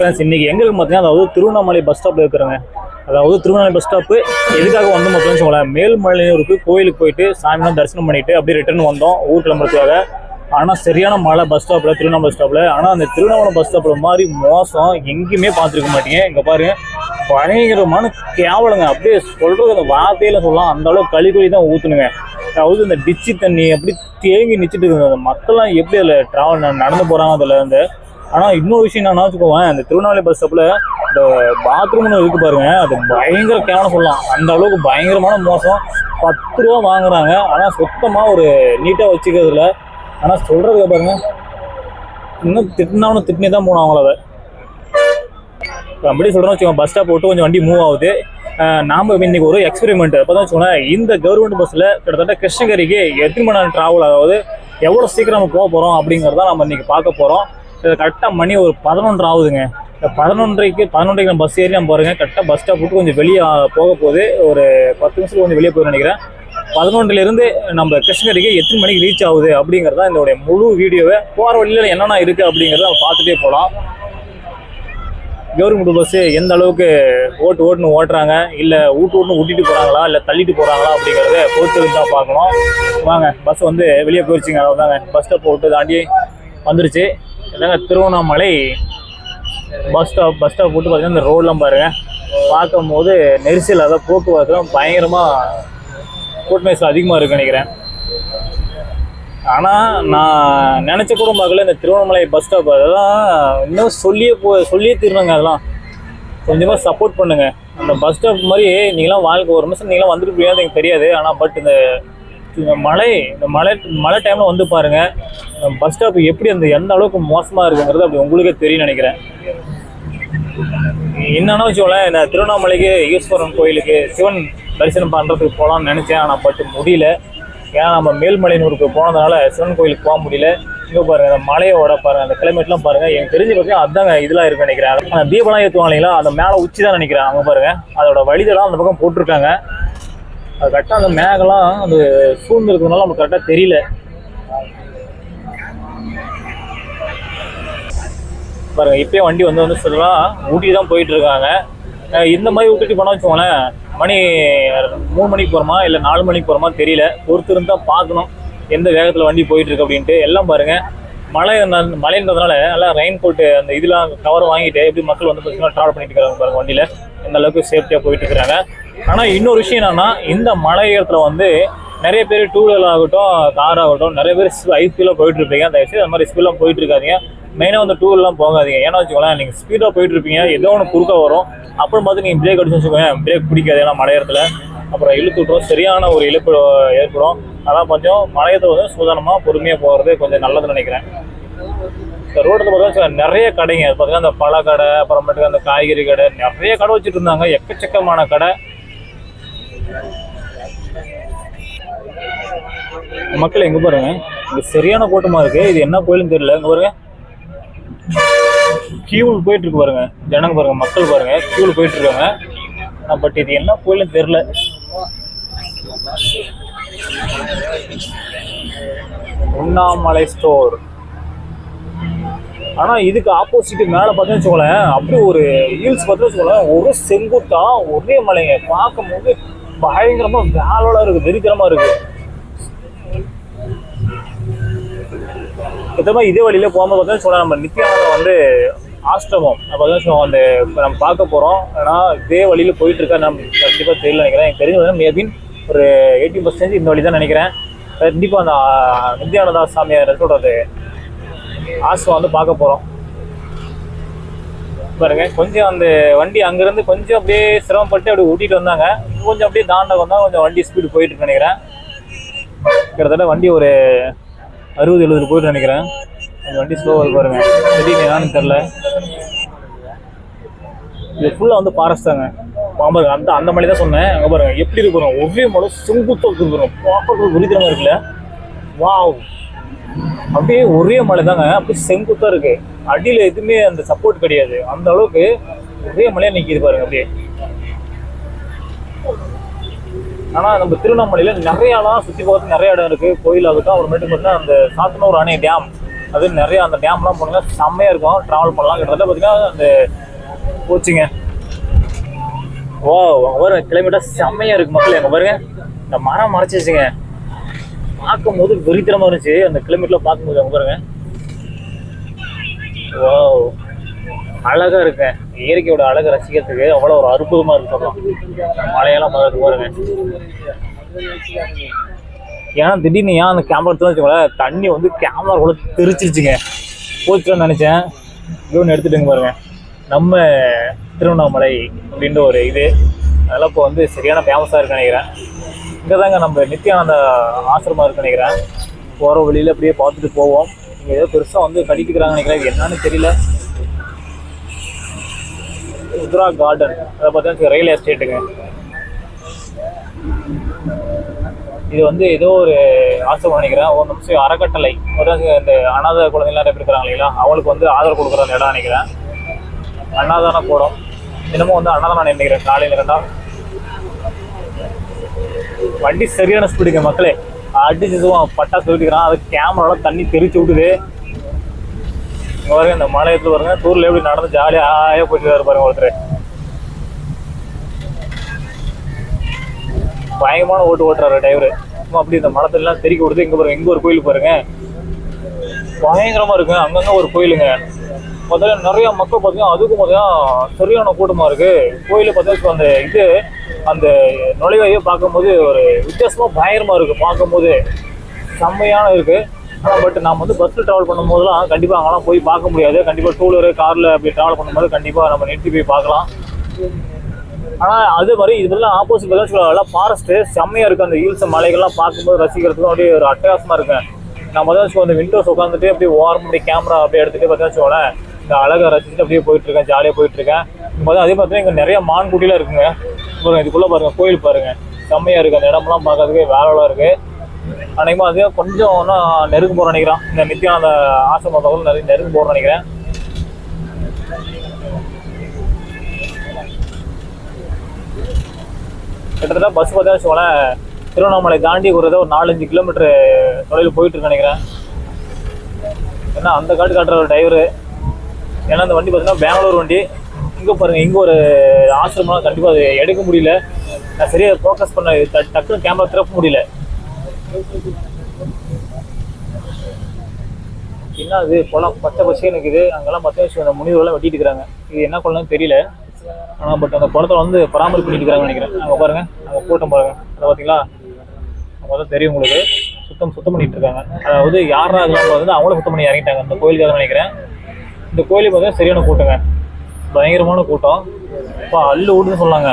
Friends இன்றைக்கி எங்க இருக்கு பார்த்தீங்கன்னா அதாவது திருவண்ணாமலை பஸ் ஸ்டாப்பில் இருக்கிறவங்க அதாவது திருவண்ணாமலை பஸ் ஸ்டாப்பு எதுக்காக வந்து மொத்தம் சொல்லலாம் மேல்மலையூருக்கு கோயிலுக்கு போயிட்டு சாமிலாம் தரிசனம் பண்ணிட்டு அப்படியே ரிட்டர்ன் வந்தோம் ஊர் கிளம்புறதுக்காக. ஆனால் சரியான மழை பஸ் ஸ்டாப்பில் திருவண்ணாமலை பஸ் ஸ்டாப்பில் ஆனால் அந்த திருவண்ணாமலை பஸ் ஸ்டாப்பில் மாதிரி மோசம் எங்கேயுமே பார்த்துருக்க மாட்டீங்க. இங்கே பாருங்க பயங்கரமான கேவலங்க. அப்படியே சொல்கிறது அந்த வார்த்தையில் சொல்லலாம் அந்த அளவுக்கு கழிக்குழி தான் ஊற்றுனுங்க அதாவது இந்த டிச்சு தண்ணி அப்படி தேங்கி நிச்சுட்டு இருக்குது அந்த மக்கள்லாம் எப்படி அதில் ட்ராவல் நடந்து போகிறாங்க அதில் அந்த ஆனால் இன்னொரு விஷயம் என்னன்னா வச்சுக்கோவேன் இந்த திருவண்ணாமலை பஸ் ஸ்டாப்பில் இந்த பாத்ரூம்னு இருக்கு பாருங்க. அது பயங்கர கேவலம் சொல்லலாம். அந்த அளவுக்கு பயங்கரமான மோசம். பத்து ரூபா வாங்குறாங்க. ஆனால் சுத்தமாக ஒரு நீட்டாக வச்சுக்கிறதுல. ஆனால் சொல்கிறதுக்கு பாருங்க. இன்னும் திட்டினாலும் திட்டினே தான் போகணும் அவங்கள இப்போ அப்படி சொல்கிறோம் வச்சுக்கோங்க பஸ் ஸ்டாப் போட்டு கொஞ்சம் வண்டி மூவ் ஆகுது. நாம் இன்னைக்கு ஒரு எக்ஸ்பெரிமெண்ட் அப்போ தான் வச்சுக்கோங்களேன் இந்த கவர்மெண்ட் பஸ்ஸில் கிட்டத்தட்ட கிருஷ்ணகிரிக்கு எத்தனை மணி நேரம் ட்ராவல் அதாவது எவ்வளோ சீக்கிரம் நம்ம போக போகிறோம் அப்படிங்கிறத நம்ம இன்றைக்கி பார்க்க போகிறோம் கரெக்டாக மணி ஒரு பதினொன்று ஆகுதுங்க. இந்த பதினொன்றைக்கு பதினொன்றைக்கு நம்ம பஸ் ஏறி நம்ம பாருங்க கரெக்டாக பஸ் ஸ்டாப் விட்டு கொஞ்சம் வெளியே போக போகுது. ஒரு பத்து நிமிஷத்துக்கு கொஞ்சம் வெளியே போய் நினைக்கிறேன். பதினொன்றுலேருந்து நம்ம கிருஷ்ணகிரிக்கு எத்தனை மணிக்கு ரீச் ஆகுது அப்படிங்கிறதா இதோடைய முழு வீடியோவை போகிற வழியில் என்னென்ன இருக்குது அப்படிங்கிறத நம்ம பார்த்துட்டே போகலாம் கவர்மெண்ட் பஸ்ஸு எந்த அளவுக்கு ஓட்டு ஓட்டுன்னு ஓட்டுறாங்க? இல்லை ஊட்டு ஓட்டுன்னு ஊட்டிட்டு போகிறாங்களா இல்லை தள்ளிட்டு போகிறாங்களா அப்படிங்கிறத பொறுத்து தான் பார்க்கணும். வாங்க பஸ் வந்து வெளியே போயிடுச்சுங்க அதுதாங்க பஸ் ஸ்டாப் போட்டு தாண்டி வந்துருச்சு. இதாங்க Tiruvannamalai bus stop bus stop போட்டு பார்த்தீங்கன்னா இந்த ரோடெலாம் பாருங்கள் பார்க்கும்போது நெரிசல் அதாவது போக்குவரத்துலாம் பயங்கரமாக கூட்டமைசல் அதிகமாக இருக்குன்னு நினைக்கிறேன். ஆனால் நான் நினச்ச கூட பார்க்கல இந்த திருவண்ணாமலை பஸ் ஸ்டாப் அதெல்லாம் இன்னும் சொல்லியே போ சொல்லியே தீரணுங்க அதெல்லாம். கொஞ்சமாக சப்போர்ட் பண்ணுங்கள் அந்த பஸ் ஸ்டாப் மாதிரி நீங்களாம் வாழ்க்கை ஒரு நிமிஷம் நீங்களாம் வந்துட்டு போயாது எனக்கு தெரியாது. ஆனால் பட் இந்த மழை இந்த மழை மழை டைமில் வந்து பாருங்கள் பஸ் ஸ்டாப் எப்படி அந்த எந்த அளவுக்கு மோசமாக இருக்குங்கிறது அப்படி உங்களுக்கே தெரியும் நினைக்கிறேன். என்னன்னா வச்சுக்கோங்களேன் இந்த திருவண்ணாமலைக்கு ஈஸ்வரன் கோயிலுக்கு சிவன் தரிசனம் பண்ணுறதுக்கு போகலாம்னு நினச்சேன் ஆனால் பட்டு முடியல. ஏன்னா நம்ம மேல்மலையனூருக்கு போனதுனால சிவன் கோயிலுக்கு போக முடியல. இங்கே பாருங்கள் அந்த மலையோட பாருங்கள் அந்த கிளைமேட்லாம் பாருங்கள் எனக்கு தெரிஞ்ச பார்த்தீங்கன்னா அதாங்க இதெல்லாம் இருக்கு நினைக்கிறேன். அந்த தீபம்லாம் ஏற்றுவாங்க இல்லைங்களா அந்த மேலே உச்சி தான் நினைக்கிறேன். அங்கே பாருங்கள் அதோட வழிதெல்லாம் அந்த பக்கம் போட்டிருக்காங்க. அது கரெக்டாக அந்த மேகலாம் அந்த சூழ்ந்து இருக்கிறதுனால நமக்கு கரெக்டாக தெரியல. பாருங்க இப்பயே வண்டி வந்து வந்து சொல்லலாம் ஊட்டி தான் போயிட்டு இருக்காங்க இந்த மாதிரி விட்டுட்டு போனால் வச்சுக்கோங்களேன் மணி மூணு மணிக்கு போகிறோமா இல்லை நாலு மணிக்கு போகிறோமா தெரியல. பொறுத்து இருந்தால் பார்க்கணும் எந்த வேகத்தில் வண்டி போயிட்டு இருக்கு அப்படின்ட்டு. எல்லாம் பாருங்க மழை மழைன்றதுனால எல்லாம் ரெயின் கோட்டு அந்த இதெல்லாம் கவர் வாங்கிட்டு எப்படி மக்கள் வந்து பார்த்தீங்கன்னா ட்ராவல் பண்ணிட்டு இருக்காங்க பாருங்க வண்டியில். இந்த அளவுக்கு சேஃப்டியாக போயிட்டு இருக்கிறாங்க. ஆனால் இன்னொரு விஷயம் என்னன்னா இந்த மழை இடத்துல வந்து நிறைய பேர் டூ வீலர் ஆகட்டும் கார் ஆகட்டும் நிறைய பேர் ஹை ஸ்பீடில் போயிட்டு இருப்பீங்க. தயவுசெய்து அந்த மாதிரி ஸ்பீடெலாம் போயிட்டு இருக்காதிங்க. மெயினாக வந்து டூ வீலர்லாம் போகாதீங்க. ஏன்னா வச்சுக்கோங்களேன் நீங்கள் ஸ்பீடாக போயிட்டு இருப்பீங்க. ஏதோ ஒன்று குறுக்க வரும். அப்புறம் பார்த்து நீங்கள் பிரேக் அடிச்சு வச்சுக்கோங்க பிரேக் பிடிக்காது. ஏன்னா மழை இடத்துல அப்புறம் இழுத்து விட்டுரும். சரியான ஒரு இழப்பு ஏற்படும். அதான் கொஞ்சம் மழையத்தை வந்து சூதானமாக பொறுமையாக போகிறது கொஞ்சம் நல்லதுன்னு நினைக்கிறேன். இந்த ரோட்டில் பார்த்தா நிறைய கடைங்க. பார்த்தீங்கன்னா அந்த பழ கடை அப்புறமேட்டுக்கு அந்த காய்கறி கடை நிறைய கடை வச்சுட்டு இருந்தாங்க. எக்கச்சக்கமான கடை. மக்கள் எங்கே பாருங்க. இது சரியான கூட்டமாக இருக்குது இது என்ன கோயிலுன்னு தெரியல. இங்கே பாருங்க. கியூவில் போயிட்டு இருக்கு பாருங்க. ஜனங்க பாருங்க மக்கள் பாருங்க. கியூவில் போயிட்டு இருக்காங்க. பட் இது என்ன கோயிலுன்னு தெரியல. உண்ணாமலை ஸ்டோர் ஆனால் இதுக்கு ஆப்போசிட் மேலே பார்த்தீங்கன்னு வச்சுக்கோங்களேன் அப்படி ஒரு ஹீல்ஸ் பார்த்தீங்கன்னு வச்சுக்கோங்களேன் ஒரு செங்குத்தா ஒரே மலைங்க. பார்க்கும்போது பயங்கரமாக வேலோட இருக்குது வெறித்தனமாக இருக்குது மொத்தமாக இதே வழியில் போகும்போது பார்த்தீங்கன்னா சொல்ல நம்ம நித்யானந்தம் வந்து ஆஷ்டமம் அப்போ தான் அந்த இப்போ நம்ம பார்க்க போகிறோம் ஆனால் இதே வழியில் போயிட்டு இருக்கா நம்ம கண்டிப்பாக தெரியல நினைக்கிறேன். எனக்கு தெரிஞ்சது மேபின் ஒரு எயிட்டி பர்சன்டேஜ் இந்த வழி தான் நினைக்கிறேன். கண்டிப்பாக அந்த நித்யானந்தா சாமியார் சொல்கிறது ஆசுவா வந்து பார்க்க போகிறோம் பாருங்க கொஞ்சம் அந்த வண்டி அங்கேருந்து கொஞ்சம் அப்படியே சிரமப்பட்டு அப்படியே ஊட்டிட்டு வந்தாங்க. கொஞ்சம் அப்படியே தாண்ட வந்தால் கொஞ்சம் வண்டி ஸ்பீடு போயிட்டு நினைக்கிறேன். கிட்டத்தட்ட வண்டி ஒரு அறுபது எழுபது போயிட்டு நினைக்கிறேன். வண்டி ஸ்லோவாக பாருங்க. திடீர்னு என்னன்னு தெரில இது ஃபுல்லாக வந்து ஃபாரஸ்ட் தாங்க. பாருங்க அந்த அந்த மலை தான் சொன்னேன். அங்கே பாருங்க எப்படி இருக்கிறோம் ஒவ்வொரு ஒரே மலை செங்குத்தாக இருக்கிறோம் பாருங்க. பார்க்கறதுக்கு மாதிரி இருக்குல்ல. வாவ் அப்படியே ஒரே மலை தாங்க அப்படியே செங்குத்தாக இருக்கு. அடியில் எதுவுமே அந்த சப்போர்ட் கிடையாது. அந்த அளவுக்கு ஒரே மலையாக நிற்கிது பாருங்க அப்படியே. ஆனால் நம்ம திருவண்ணாமலையில் நிறையாலாம் சுற்றி பார்த்து நிறைய இடம் இருக்குது கோயில் ஆகட்டும் அப்புறமேட்டு பார்த்தீங்கன்னா அந்த சாத்தனூர் அணை டேம் அது நிறைய அந்த டேம்லாம் போனீங்கன்னா செம்மையாக இருக்கும். ட்ராவல் பண்ணலாம். கிட்டத்தட்ட பார்த்தீங்கன்னா அந்த போச்சுங்க. ஓ அங்கே கிலோமீட்டர் செம்மையாக இருக்கு மக்கள் எங்கள் பாருங்க. இந்த மரம் மறைச்சிச்சுங்க பார்க்கும்போது விரித்திரமா இருந்துச்சு. அந்த கிலோமீட்டரில் பார்க்கும்போது அவங்க பாருங்க. ஓ அழகா இருக்கேன் இயற்கையோட அழகை ரசிக்கிறதுக்கு அவ்வளோ ஒரு அற்புதமா இருக்கு சொல்லலாம் மழையெல்லாம் பார்த்து பாருங்க. ஏன்னா திடீர்னு ஏன் அந்த கேமரா எடுத்து வச்சுக்கோங்களேன் தண்ணி வந்து கேமரா கூட தெரிச்சிருச்சுங்க. போச்சுன்னு நினைச்சேன். இன்னொன்று எடுத்துட்டுங்க பாருங்க. நம்ம திருவண்ணாமலை அப்படின்ற ஒரு இது. அதெல்லாம் இப்போ வந்து சரியான ஃபேமஸாக இருக்குன்னு நினைக்கிறேன். இங்கே தாங்க நம்ம நித்யானந்த ஆசிரமம் இருக்குன்னு நினைக்கிறேன். போகிற வழியில் அப்படியே பார்த்துட்டு போவோம். இங்கே ஏதோ பெருசாக வந்து கட்டிட்டுக்கிறாங்கன்னு நினைக்கிறேன். என்னன்னு தெரியல. உத்ரா கார்டன் அதை பார்த்தீங்கன்னா ரயில் எஸ்டேட்டுங்க இது வந்து ஏதோ ஒரு ஆசிரமம் நினைக்கிறேன். ஒரு நிமிஷம் அறக்கட்டளை. அதாவது இந்த அனாதை குழந்தைலாம் நிறைய பேர் இருக்கிறாங்க இல்லைங்களா? அவங்களுக்கு வந்து ஆதரவு கொடுக்குற இடம் நினைக்கிறேன். அன்னதான கூடம் தினமும் வந்து அன்னதானம் நினைக்கிறேன். காலையில் இருந்தால் வண்டி சரியான ஸ்பீடுங்க மக்களே. அடிச்சதும் பட்டா சொல்லிட்டுக்கிறான் அது கேமரால தண்ணி தெரிச்சு விட்டுது. இங்க பாருங்க இந்த மலையத்தில் வருங்க பாருங்க. டூர்ல எப்படி நடந்து ஜாலியா ஆயா போயிட்டு பாருங்க ஒருத்தர். பயங்கரமான ஓட்டு ஓட்டுறாரு டிரைவர் அப்படி இந்த மரத்துல எல்லாம் கொடுத்து விடுது. இங்க பாருங்க இங்க ஒரு கோயில் பாருங்க. பயங்கரமா இருக்கு அங்கங்க ஒரு கோயிலுங்க. பார்த்தீங்கன்னா நிறைய மக்கள் பார்த்தீங்கன்னா அதுக்கும் பார்த்தீங்கன்னா சரியான கூட்டமாக இருக்குது கோயில பார்த்தீங்கன்னா அந்த இது அந்த நுழைவையே பார்க்கும்போது ஒரு வித்தியாசமாக பயங்கரமாக இருக்குது பார்க்கும்போது. செம்மையான இருக்குது ஆனால் பட் நம்ம வந்து பஸ்ஸில் ட்ராவல் பண்ணும்போதெல்லாம் கண்டிப்பாக அங்கெல்லாம் போய் பார்க்க முடியாது. கண்டிப்பாக டூலரு காரில் அப்படி ட்ராவல் பண்ணும்போது கண்டிப்பாக நம்ம நிறுத்தி போய் பார்க்கலாம். ஆனால் அதே மாதிரி இதெல்லாம் ஆப்போசிட் பார்த்தா ஃபாரஸ்ட்டு செம்மையாக இருக்குது அந்த ஹீல்ஸ் மலைகள்லாம் பார்க்கும்போது ரசிக்கிறதுக்கும் அப்படியே ஒரு அட்டகாசமாக இருக்கேன் நம்ம தான் வச்சுக்கோ அந்த விண்டோஸ் உட்காந்துட்டு அப்படியே ஓரம் அப்படி கேமரா அப்படியே எடுத்துகிட்டு பார்த்தா வச்சுக்கோங்களேன். இந்த அழகை ரசிச்சுட்டு அப்படியே போயிட்டு இருக்கேன் ஜாலியாக போயிட்டு இருக்கேன் பார்த்தா அதே மாதிரி இங்கே நிறைய மான் குட்டிலாம் இருக்குங்க. பாருங்க இதுக்குள்ளே பாருங்க கோயில் பாருங்க. செம்மையாக இருக்குது அந்த இடமெல்லாம் பார்க்கறதுக்கு வேலைலாம் இருக்குது அன்னைக்குமா அதே கொஞ்சம் இன்னும் நெருங்க போகிறோம் நினைக்கிறேன். இந்த நித்தியான ஆசை பக்கத்தில் நிறைய நெருங்க போகிறேன் நினைக்கிறேன். கிட்டத்தட்ட பஸ் பார்த்தா வச்சுக்கோங்களேன் திருவண்ணாமலை தாண்டி ஒரு ஏதோ ஒரு நாலஞ்சு கிலோமீட்டர் தொலைவில் போயிட்டு நினைக்கிறேன். ஏன்னா அந்த காட்டு காட்டுற ஒரு டிரைவரு ஏன்னா அந்த வண்டி பார்த்தீங்கன்னா பெங்களூர் வண்டி. இங்கே பாருங்கள் இங்கே ஒரு ஆசிரமம்லாம் கண்டிப்பாக அது எடுக்க முடியல. நான் சரியாக ஃபோக்கஸ் பண்ண ட- டக்குன்னு கேமரா திறக்க முடியல. என்ன அது? குளம் பச்சை பசே எனக்கு இது அங்கெல்லாம் பார்த்தீங்கன்னா வச்சு அந்த முனிவரெல்லாம் வெட்டிட்டு இருக்காங்க இது என்ன குளம்னு தெரியல. ஆனால் பட் அந்த குளத்துல வந்து பராமரிப்பு பண்ணிட்டு இருக்கிறாங்கன்னு நினைக்கிறேன். அங்கே பாருங்கள் அங்கே கூட்டம் பாருங்க. அதை பார்த்தீங்களா அவங்க தான் தெரியும் உங்களுக்கு. சுத்தம் சுத்தம் பண்ணிட்டு இருக்காங்க. அதாவது யாரா அதெல்லாம் வந்து அவங்களும் சுத்தம் பண்ணி இறங்கிட்டாங்க. அந்த கோயிலுக்காக நினைக்கிறேன். இந்த கோயிலுக்கு பார்த்தீங்கன்னா சரியான கூட்டங்க. பயங்கரமான கூட்டம். இப்போ அள்ளு ஊடுன்னு சொன்னாங்க.